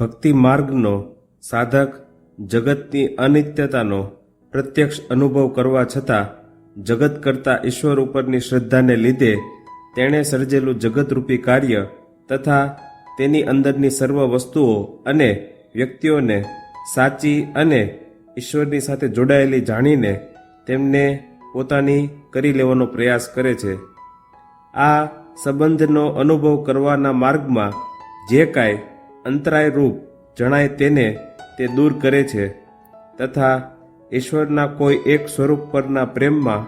ભક્તિ માર્ગનો સાધક જગતની અનિત્યતાનો પ્રત્યક્ષ અનુભવ કરવા છતાં જગત કરતા ઈશ્વર ઉપરની શ્રદ્ધાને લીધે તેણે સર્જેલું જગતરૂપી કાર્ય તથા તેની અંદરની સર્વ વસ્તુઓ અને વ્યક્તિઓને સાચી અને ઈશ્વરની સાથે જોડાયેલી જાણીને તેમને પોતાની કરી લેવાનો પ્રયાસ કરે છે. આ સંબંધનો અનુભવ કરવાના માર્ગમાં જે કાંઈ અંતરાય રૂપ જણાય તેને તે દૂર કરે છે, તથા ઈશ્વરના કોઈ એક સ્વરૂપ પરના પ્રેમમાં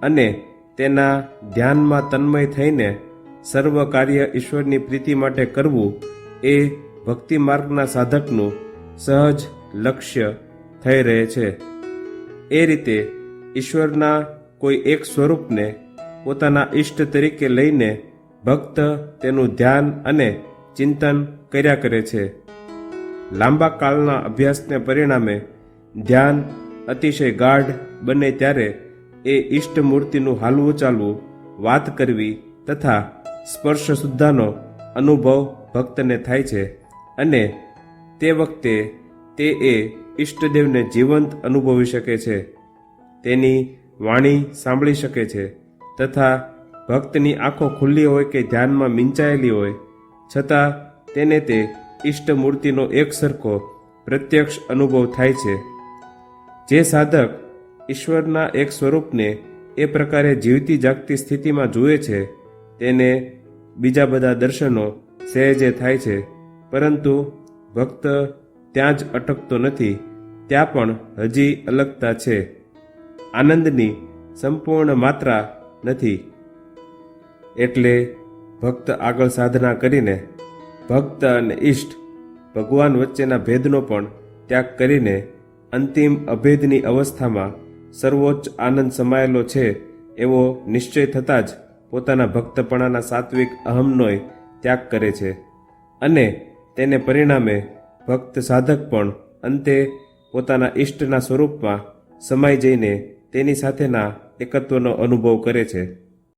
અને તેના ધ્યાનમાં તન્મય થઈને સર્વ કાર્ય ઈશ્વરની પ્રીતિ માટે કરવું એ ભક્તિ માર્ગના સાધકનું સહજ લક્ષ્ય થઈ રહે છે. એ રીતે ઈશ્વરના કોઈ એક સ્વરૂપને પોતાના ઈષ્ટ તરીકે લઈને ભક્ત તેનું ધ્યાન અને ચિંતન કર્યા કરે છે. લાંબા કાળના અભ્યાસને પરિણામે ધ્યાન અતિશય ગાઢ બને ત્યારે એ ઈષ્ટ મૂર્તિનું હાલવું ચાલવું, વાત કરવી તથા સ્પર્શ સુદ્ધાનો અનુભવ ભક્તને થાય છે અને તે વખતે તે એ ઈષ્ટદેવને જીવંત અનુભવી શકે છે. તેની વાણી સાંભળી શકે છે તથા ભક્તની આંખો ખુલ્લી હોય કે ધ્યાનમાં મીંચાયેલી હોય છતાં તેને તે ઈષ્ટ મૂર્તિનો એક સરખો, પ્રત્યક્ષ અનુભવ થાય છે. જે સાધક ઈશ્વરના એક સ્વરૂપને એ પ્રકારે જીવતી જાગતી સ્થિતિમાં જુએ છે, તેને બીજા બધા દર્શનો સહેજે થાય છે. પરંતુ ભક્ત ત્યાં જ અટકતો નથી, ત્યાં પણ હજી અલગતા છે. આનંદની સંપૂર્ણ માત્રા નથી. એટલે ભક્ત આગળ સાધના કરીને, ભક્ત અને ઈષ્ટ ભગવાન વચ્ચેના ભેદનો પણ ત્યાગ કરીને અંતિમ અભેદની અવસ્થામાં સર્વોચ્ચ આનંદ સમાયેલો છે એવો નિશ્ચય થતાં જ પોતાના ભક્તપણાના સાત્વિક અહમનોય ત્યાગ કરે છે. અને તેને પરિણામે ભક્ત સાધક પણ અંતે પોતાના ઈષ્ટના સ્વરૂપમાં સમાઈ જઈને તેની સાથેના એકત્વનો અનુભવ કરે છે.